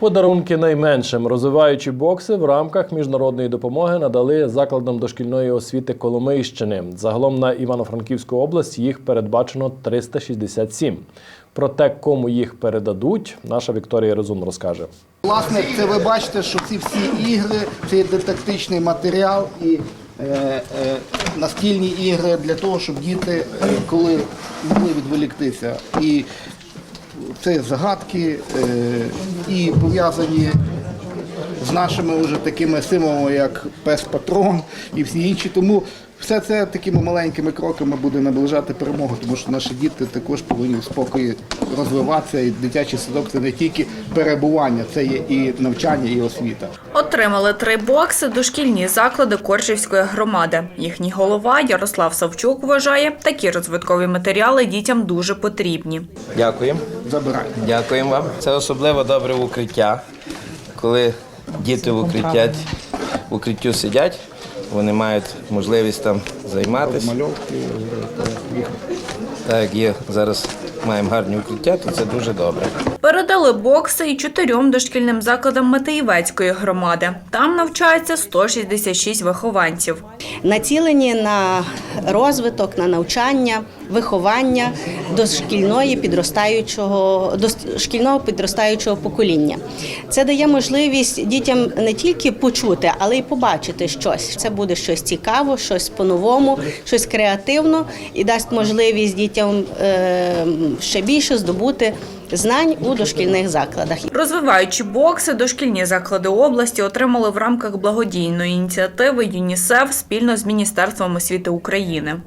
Подарунки найменшим. Розвиваючи бокси в рамках міжнародної допомоги надали закладам дошкільної освіти Коломийщини. Загалом на Івано-Франківську область їх передбачено 367. Про те, кому їх передадуть, наша Вікторія Резун розкаже. Власне, це ви бачите, що ці всі ігри, це є дидактичний матеріал і е, е, настільні ігри для того, щоб діти, е, коли могли відволіктися. І це загадки е, і пов'язані з нашими вже такими символами, як пес патрон і всі інші. Тому все це такими маленькими кроками буде наближати перемогу, тому що наші діти також повинні в спокої розвиватися. І дитячий садок це не тільки перебування, це є і навчання, і освіта. Отримали три бокси дошкільні заклади Корчівської громади. Їхній голова Ярослав Савчук вважає, такі розвиткові матеріали дітям дуже потрібні. Дякуємо. Забирайте. Дякуємо вам. Це особливо добре в укриття. Коли діти в укриття, в укриттю сидять, вони мають можливість там займатися. Мальовки, Так як є зараз маємо гарні укриття, то це дуже добре. Передали бокси і чотирьом дошкільним закладам Матеївецької громади. Там навчається 166 вихованців. націлені на розвиток, на навчання, виховання дошкільної підростаючого дошкільного підростаючого покоління. Це дає можливість дітям не тільки почути, але й побачити щось. Це буде щось цікаво, щось по-новому, щось креативно і дасть можливість дітям е, ще більше здобути знань у дошкільних закладах. Розвиваючи бокси, дошкільні заклади області отримали в рамках благодійної ініціативи ЮНІСЕФ спільно з Міністерством освіти України.